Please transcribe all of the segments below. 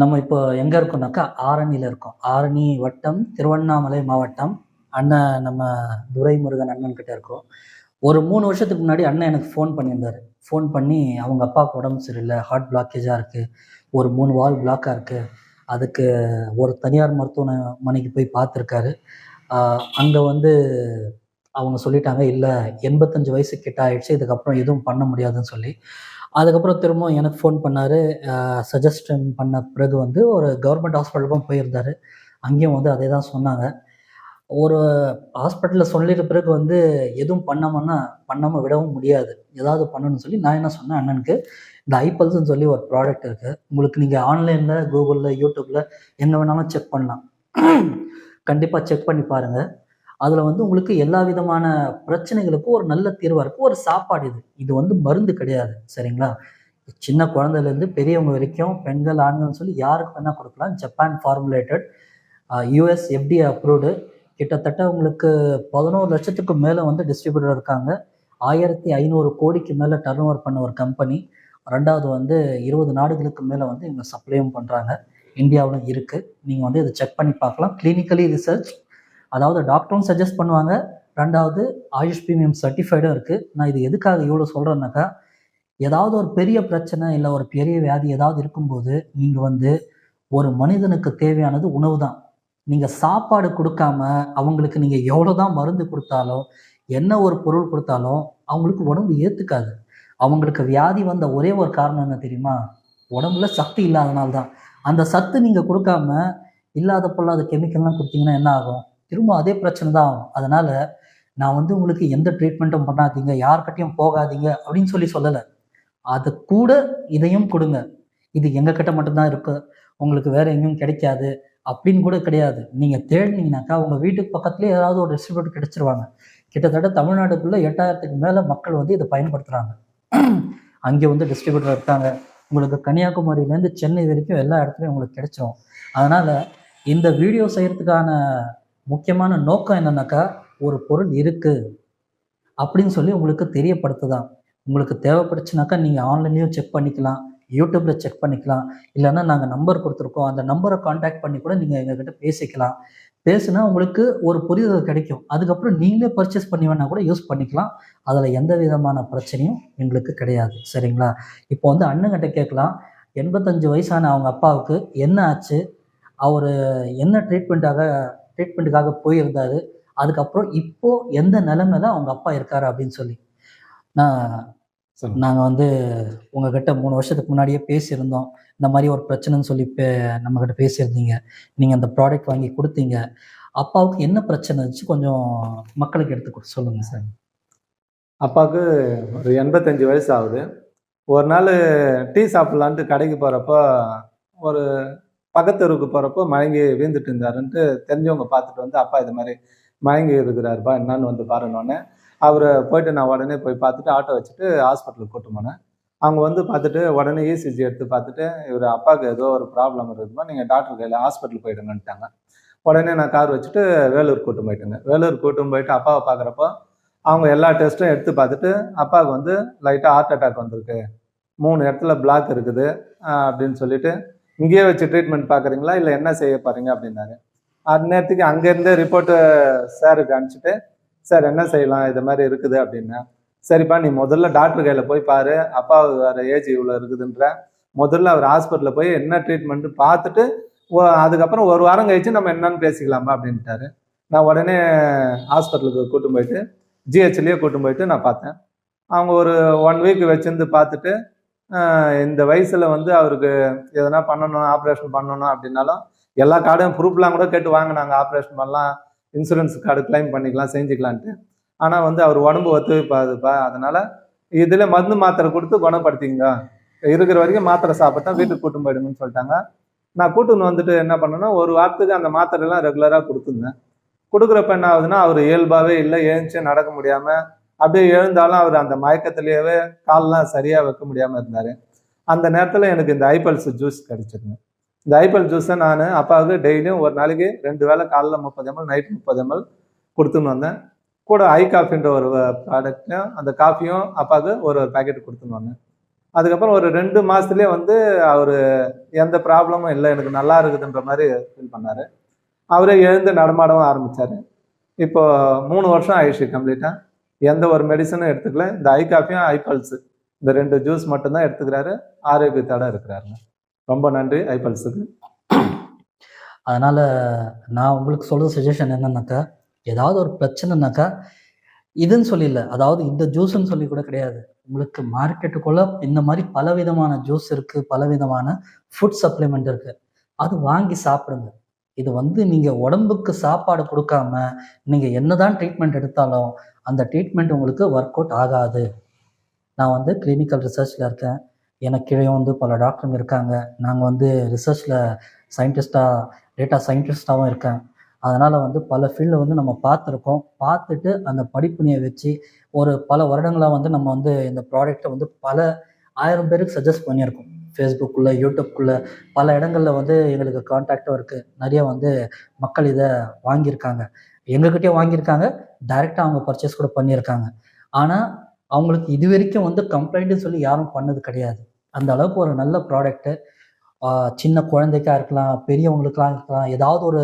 நம்ம இப்போ எங்கே இருக்கோம்னாக்கா ஆரணியில் இருக்கோம். ஆரணி வட்டம் திருவண்ணாமலை மாவட்டம் அண்ணன் நம்ம துரைமுருகன் அண்ணன் கிட்ட இருக்கோம். ஒரு மூணு வருஷத்துக்கு முன்னாடி அண்ணன் எனக்கு ஃபோன் பண்ணியிருந்தாரு. ஃபோன் பண்ணி அவங்க அப்பாவுக்கு உடம்பு சரியில்லை ஹார்ட் பிளாக்கேஜாக இருக்குது ஒரு மூணு வால் பிளாக்காக இருக்குது அதுக்கு ஒரு தனியார் மருத்துவமனைக்கு போய் பார்த்துருக்காரு. அங்கே வந்து அவங்க சொல்லிட்டாங்க இல்லை எண்பத்தஞ்சு வயசு கிட்ட ஆயிடுச்சு இதுக்கப்புறம் எதுவும் பண்ண முடியாதுன்னு சொல்லி. அதுக்கப்புறம் திரும்பவும் எனக்கு ஃபோன் பண்ணார். சஜஸ்டன் பண்ண பிறகு வந்து ஒரு கவர்மெண்ட் ஹாஸ்பிட்டலுக்கும் போயிருந்தார். அங்கேயும் வந்து அதே தான் சொன்னாங்க. ஒரு ஹாஸ்பிட்டலில் சொல்லிட்ட பிறகு வந்து எதுவும் பண்ணாமன்னா பண்ணாமல் விடவும் முடியாது. ஏதாவது பண்ணணும்னு சொல்லி நான் என்ன சொன்னேன் அண்ணனுக்கு இந்த ஐபல்ஸ்ன்னு சொல்லி ஒரு ப்ராடக்ட் இருக்குது உங்களுக்கு நீங்கள் ஆன்லைனில் கூகுளில் யூடியூப்பில் என்ன வேணாலும் செக் பண்ணலாம். கண்டிப்பாக செக் பண்ணி பாருங்கள் அதில் வந்து உங்களுக்கு எல்லா விதமான பிரச்சனைகளுக்கும் ஒரு நல்ல தீர்வாக இருக்கும் ஒரு சாப்பாடு இது. இது வந்து மருந்து கிடையாது. சரிங்களா? சின்ன குழந்தையிலேருந்து பெரியவங்க வரைக்கும் பெண்கள் ஆண்கள்னு சொல்லி யாருக்கு வேணால் கொடுக்கலாம். Japan formulated US FDA approved கிட்டத்தட்ட உங்களுக்கு பதினோரு லட்சத்துக்கு மேலே வந்து டிஸ்ட்ரிபியூட்டர் இருக்காங்க. ஆயிரத்தி ஐநூறு கோடிக்கு மேலே டர்ன் ஓவர் பண்ண ஒரு கம்பெனி ரெண்டாவது வந்து இருபது நாடுகளுக்கு மேலே வந்து இவங்க சப்ளையும் பண்ணுறாங்க இந்தியாவிலும் இருக்குது நீங்கள் வந்து இதை செக் பண்ணி பார்க்கலாம். கிளினிக்கலி ரிசர்ச் அதாவது டாக்டரும் சஜஸ்ட் பண்ணுவாங்க. ரெண்டாவது ஆயுஷ் பிரீமியம் சர்டிஃபைடும் இருக்குது நான் இது எதுக்காக இவ்வளோ சொல்கிறேன்னாக்கா ஏதாவது ஒரு பெரிய பிரச்சனை இல்லை ஒரு பெரிய வியாதி ஏதாவது இருக்கும்போது நீங்கள் வந்து ஒரு மனிதனுக்கு தேவையானது உணவு தான். நீங்கள் சாப்பாடு கொடுக்காம அவங்களுக்கு நீங்கள் எவ்வளோ தான் மருந்து கொடுத்தாலும் என்ன ஒரு பொருள் கொடுத்தாலும் அவங்களுக்கு உடம்பு ஏற்றுக்காது அவங்களுக்கு வியாதி வந்த ஒரே ஒரு காரணம் என்ன தெரியுமா? உடம்புல சக்தி இல்லாதனால்தான். அந்த சத்து நீங்கள் கொடுக்காம இல்லாத பொல்லாத கெமிக்கல்லாம் கொடுத்தீங்கன்னா என்ன ஆகும்? திரும்ப அதே பிரச்சனை தான் ஆகும். அதனால் நான் வந்து உங்களுக்கு எந்த ட்ரீட்மெண்ட்டும் பண்ணாதீங்க யார்கிட்டையும் போகாதீங்க அப்படின்னு சொல்லி சொல்லலை. அது கூட இதையும் கொடுங்க. இது எங்ககிட்ட மட்டும்தான் இருக்கு. உங்களுக்கு வேற எங்கேயும் கிடைக்காது அப்படின்னு கூட கிடையாது. நீங்கள் தேடினீங்கனாக்கா உங்கள் வீட்டுக்கு பக்கத்துலேயே ஏதாவது ஒரு டிஸ்ட்ரிபியூட்டர் கிடைச்சிருவாங்க. கிட்டத்தட்ட தமிழ்நாட்டுக்குள்ளே எட்டாயிரத்துக்கு மேலே மக்கள் வந்து இதை பயன்படுத்துகிறாங்க அங்கே வந்து டிஸ்ட்ரிபியூட்டர் இருக்காங்க. உங்களுக்கு கன்னியாகுமரியிலேருந்து சென்னை வரைக்கும் எல்லா இடத்துலையும் உங்களுக்கு கிடைச்சிரும். அதனால் இந்த வீடியோ செய்கிறதுக்கான முக்கியமான நோக்கம் என்னன்னாக்கா ஒரு பொருள் இருக்குது அப்படின்னு சொல்லி உங்களுக்கு தெரியப்படுத்துதான். உங்களுக்கு தேவைப்படுச்சுனாக்கா நீங்கள் ஆன்லைன்லேயும் செக் பண்ணிக்கலாம் யூடியூப்பில் செக் பண்ணிக்கலாம். இல்லைன்னா நாங்கள் நம்பர் கொடுத்துருக்கோம். அந்த நம்பரை காண்டாக்ட் பண்ணி கூட நீங்கள் எங்ககிட்ட பேசிக்கலாம். பேசுனா உங்களுக்கு ஒரு புரிதல் கிடைக்கும். அதுக்கப்புறம் நீங்களே பர்ச்சேஸ் பண்ணி வேணால் கூட யூஸ் பண்ணிக்கலாம். அதில் எந்த விதமான பிரச்சனையும் எங்களுக்கு கிடையாது. சரிங்களா? இப்போ வந்து அண்ணங்கிட்ட கேட்கலாம். எண்பத்தஞ்சு வயசான அவங்க அப்பாவுக்கு என்ன ஆச்சு? அவர் என்ன ட்ரீட்மெண்ட்டாக ட்ரீட்மெண்ட்டுக்காக போயிருந்தாரு. அதுக்கப்புறம் இப்போ எந்த நிலைமையில அவங்க அப்பா இருக்காரு அப்படின்னு சொல்லி. நான். நாங்கள் வந்து உங்ககிட்ட மூணு வருஷத்துக்கு முன்னாடியே பேசியிருந்தோம். இந்த மாதிரி ஒரு பிரச்சனைன்னு சொல்லி பே நம்மக்கிட்ட பேசியிருந்தீங்க. நீங்கள் அந்த ப்ராடக்ட் வாங்கி கொடுத்தீங்க. அப்பாவுக்கு என்ன பிரச்சனை இருந்துச்சு? கொஞ்சம் மக்களுக்கு எடுத்து கொடு சொல்லுங்க. சார். அப்பாவுக்கு ஒரு எண்பத்தஞ்சு வயசு ஆகுது. ஒரு நாள் டீ சாப்பிட்லான்ட்டு கடைக்கு போகிறப்போ ஒரு பக்கத்தெருவுக்கு போகிறப்போ மயங்கி வீழ்ந்துட்டு இருந்தாருன்ட்டு தெரிஞ்சவங்க பார்த்துட்டு வந்து அப்பா இது மாதிரி மயங்கி இருக்கிறாருப்பா என்னான்னு வந்து பாருனோடனே அவரை போயிட்டு நான் உடனே போய் பார்த்துட்டு ஆட்டோ வச்சுட்டு ஹாஸ்பிட்டலுக்கு கூட்டு போனேன். அவங்க வந்து பார்த்துட்டு உடனே இசிஜி எடுத்து பார்த்துட்டு இவர் அப்பாவுக்கு ஏதோ ஒரு ப்ராப்ளம் இருக்குமா நீங்கள் டாக்டர் கையில் ஹாஸ்பிட்டல் போயிடுங்கன்ட்டாங்க. உடனே நான் கார் வச்சுட்டு வேலூர் கூட்டம் போயிட்டேங்க. வேலூர் கூட்டும் போயிட்டு அப்பாவை பார்க்குறப்போ அவங்க எல்லா டெஸ்ட்டும் எடுத்து பார்த்துட்டு அப்பாவுக்கு வந்து லைட்டாக ஹார்ட் அட்டாக் வந்திருக்கு. மூணு இடத்துல பிளாக் இருக்குது அப்படின்னு சொல்லிட்டு இங்கேயே வச்சு ட்ரீட்மெண்ட் பார்க்குறீங்களா? இல்லை என்ன செய்ய பாருங்க அப்படின்னாரு. அது நேரத்துக்கு அங்கேருந்தே ரிப்போர்ட்டு சாருக்கு அனுப்பிச்சிட்டு சார் என்ன செய்யலாம்? இது மாதிரி இருக்குது அப்படின்னா சரிப்பா நீ முதல்ல டாக்டர் கையில் போய் பாரு. அப்பா வேறு ஏஜ் இவ்வளோ இருக்குதுன்ற. முதல்ல அவர் ஹாஸ்பிட்டலில் போய் என்ன ட்ரீட்மெண்ட் பார்த்துட்டு அதுக்கப்புறம் ஒரு வாரம் கழிச்சு நம்ம என்னன்னு பேசிக்கலாமா? அப்படின்ட்டாரு. நான் உடனே ஹாஸ்பிட்டலுக்கு கூட்டு போயிட்டு ஜிஹெச்லேயே கூட்டு போயிட்டு நான் பார்த்தேன். அவங்க ஒரு ஒன் வீக் வச்சிருந்து பார்த்துட்டு இந்த வயசில் வந்து அவருக்கு எதனா பண்ணணும் ஆப்ரேஷன் பண்ணணும் அப்படின்னாலும் எல்லா கார்டும் ப்ரூஃப்லாம் கூட கேட்டு வாங்கினாங்க. ஆப்ரேஷன் பண்ணலாம் இன்சூரன்ஸ் கார்டு கிளைம் பண்ணிக்கலாம் செஞ்சுக்கலான்ட்டு. ஆனால் வந்து அவர் உடம்பு ஒத்துழைப்பாதுப்பா. அதனால இதில் மருந்து மாத்திரை கொடுத்து குணப்படுத்திங்க. இருக்கிற வரைக்கும் மாத்திரை சாப்பிட்டா வீட்டுக்கு கூட்டும் போயிடுங்கன்னு சொல்லிட்டாங்க. நான் கூட்டுன்னு வந்துட்டு என்ன பண்ணேன்னா ஒரு வாரத்துக்கு அந்த மாத்திரைலாம் ரெகுலராக கொடுத்துருந்தேன். கொடுக்குறப்ப என்ன ஆகுதுன்னா அவர் இயல்பாகவே இல்லை எழுந்துச்சு நடக்க முடியாமல் அப்படியே எழுந்தாலும் அவர் அந்த மயக்கத்திலேயே கால்லாம் சரியாக வைக்க முடியாமல் இருந்தார். அந்த நேரத்தில் எனக்கு இந்த ஐபல்ஸ் ஜூஸ் கிடைச்சிருங்க இந்த ஐபல் ஜூஸை நான் அப்பாவுக்கு டெய்லியும் ஒரு நாளைக்கு ரெண்டு வேளை காலைல முப்பது எம்எல் நைட் முப்பது எம்எல் கொடுத்துன்னு வந்தேன். கூட ஐ காஃபின்ற ஒரு ப்ராடக்ட்லையும் அந்த காஃபியும் அப்பாவுக்கு ஒரு ஒரு பேக்கெட் கொடுத்துன்னு வந்தேன். அதுக்கப்புறம் ஒரு ரெண்டு மாசத்துலயே வந்து அவர் எந்த ப்ராப்ளமும் இல்லை எனக்கு நல்லா இருக்குதுன்ற மாதிரி ஃபீல் பண்ணாரு. அவரே எழுந்து நடமாடவும் ஆரம்பித்தார் இப்போ மூணு வருஷம் ஆயிடுச்சு கம்ப்ளீட்டாக எந்த ஒரு மெடிசனும் எடுத்துக்கல. இந்த ஐ காஃபியும் ஐ இந்த ரெண்டு ஜூஸ் மட்டும்தான் எடுத்துக்கிறாரு. ஆரோக்கியத்தோட இருக்கிறாருங்க. ரொம்ப நன்றி ஐ பல்ஸுக்கு அதனால் நான் உங்களுக்கு சொல்கிற சஜஷன் என்னன்னாக்கா ஏதாவது ஒரு பிரச்சனைனாக்கா இதுன்னு சொல்லிடல அதாவது இந்த ஜூஸ்ன்னு சொல்லி கூட கிடையாது. உங்களுக்கு மார்க்கெட்டுக்குள்ளே இந்த மாதிரி பலவிதமான ஜூஸ் இருக்குது பலவிதமான ஃபுட் சப்ளிமெண்ட் இருக்குது அது வாங்கி சாப்பிடுங்க. இது வந்து நீங்கள் உடம்புக்கு சாப்பாடு கொடுக்காம நீங்கள் என்னதான் ட்ரீட்மெண்ட் எடுத்தாலும் அந்த ட்ரீட்மெண்ட் உங்களுக்கு ஒர்க் அவுட் ஆகாது. நான் வந்து கிளினிக்கல் ரிசர்ச்சில் இருக்கேன். எனக்கு கீழே வந்து பல டாக்டருங்க இருக்காங்க. நாங்கள் வந்து ரிசர்ச்சில் சயின்டிஸ்டாக டேட்டா சயின்டிஸ்டாகவும் இருக்கேன். அதனால் வந்து பல ஃபீல்டில் வந்து நம்ம பார்த்துருக்கோம். பார்த்துட்டு அந்த படிப்பினையை வச்சு ஒரு பல வருடங்களாக வந்து நம்ம வந்து இந்த ப்ராடக்டை வந்து பல ஆயிரம் பேருக்கு சஜஸ்ட் பண்ணியிருக்கோம். ஃபேஸ்புக்குள்ளே யூடியூப்குள்ளே பல இடங்களில் வந்து எங்களுக்கு கான்டாக்டும் இருக்குது நிறைய வந்து மக்கள் இதை வாங்கியிருக்காங்க. எங்ககிட்டயே வாங்கியிருக்காங்க. டைரெக்டாக அவங்க பர்ச்சேஸ் கூட பண்ணியிருக்காங்க. ஆனால் அவங்களுக்கு இது வரைக்கும் வந்து கம்ப்ளைண்ட்டுன்னு சொல்லி யாரும் பண்ணது கிடையாது. அந்த அளவுக்கு ஒரு நல்ல ப்ராடக்ட்டு சின்ன குழந்தைக்கா இருக்கலாம் பெரியவங்களுக்கெலாம் இருக்கலாம் ஏதாவது ஒரு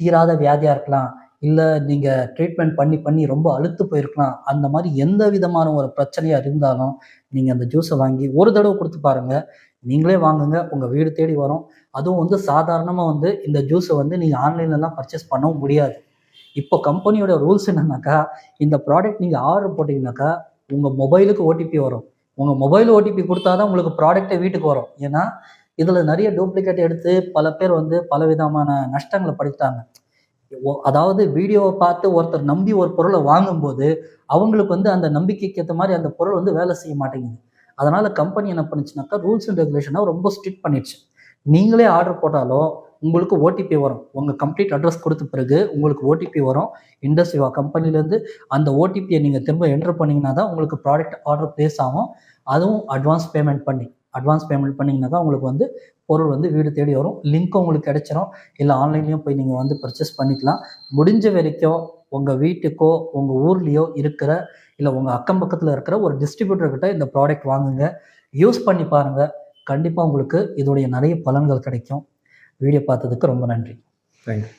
தீராத வியாதியாக இருக்கலாம் இல்லை நீங்கள் ட்ரீட்மெண்ட் பண்ணி பண்ணி ரொம்ப அழுத்து போயிருக்கலாம் அந்த மாதிரி எந்த விதமான ஒரு பிரச்சனையாக இருந்தாலும் நீங்கள் அந்த ஜூஸை வாங்கி ஒரு தடவை கொடுத்து பாருங்கள் நீங்களே வாங்குங்க. உங்கள் வீடு தேடி வரும். அதுவும் வந்து சாதாரணமாக வந்து இந்த ஜூஸை வந்து நீங்கள் ஆன்லைன்லலாம் பர்ச்சேஸ் பண்ணவும் முடியாது. இப்போ கம்பெனியோட ரூல்ஸ் என்னன்னாக்கா இந்த ப்ராடக்ட் நீங்கள் ஆர்டர் போட்டிங்கனாக்கா உங்கள் மொபைலுக்கு ஓடிபி வரும். உங்கள் மொபைல் ஓடிபி கொடுத்தா தான் உங்களுக்கு ப்ராடக்ட்டை வீட்டுக்கு வரும். ஏன்னா இதில் நிறைய டூப்ளிகேட் எடுத்து பல பேர் வந்து பல விதமான நஷ்டங்களை படித்தாங்க அதாவது வீடியோவை பார்த்து ஒருத்தர் நம்பி ஒரு பொருளை வாங்கும்போது அவங்களுக்கு வந்து அந்த நம்பிக்கைக்கு ஏற்ற மாதிரி அந்த பொருள் வந்து வேலை செய்ய மாட்டேங்குது. அதனால் கம்பெனி என்ன பண்ணுச்சுனாக்கா ரூல்ஸ் அண்ட் ரெகுலேஷனை ரொம்ப ஸ்ட்ரிக்ட் பண்ணிடுச்சு. நீங்களே ஆர்டர் போட்டாலும் உங்களுக்கு ஓடிபி வரும். உங்கள் கம்ப்ளீட் அட்ரஸ் கொடுத்த பிறகு உங்களுக்கு ஓடிபி வரும். இண்டஸ்ட்ரிவா கம்பெனிலேருந்து அந்த ஓடிபியை நீங்கள் திரும்ப என்டர் பண்ணிங்கன்னா தான் உங்களுக்கு ப்ராடக்ட் ஆர்டர் ப்ளேஸ் ஆகும். அதுவும் அட்வான்ஸ் பேமெண்ட் பண்ணி அட்வான்ஸ் பேமெண்ட் பண்ணிங்கன்னா தான் உங்களுக்கு வந்து பொருள் வந்து வீடு தேடி வரும். லிங்க்கும் உங்களுக்கு கிடைச்சிரும். இல்லை ஆன்லைன்லேயும் போய் நீங்கள் வந்து பர்ச்சேஸ் பண்ணிக்கலாம். முடிஞ்ச வரைக்கும் உங்கள் வீட்டுக்கோ உங்கள் ஊர்லேயோ இருக்கிற இல்லை உங்கள் அக்கம் பக்கத்தில் இருக்கிற ஒரு டிஸ்ட்ரிபியூட்டர்கிட்ட இந்த ப்ராடக்ட் வாங்குங்க. யூஸ் பண்ணி பாருங்கள் கண்டிப்பாக உங்களுக்கு இதோடைய நிறைய பலன்கள் கிடைக்கும். வீடியோ பார்த்ததுக்கு ரொம்ப நன்றி. தேங்க்யூ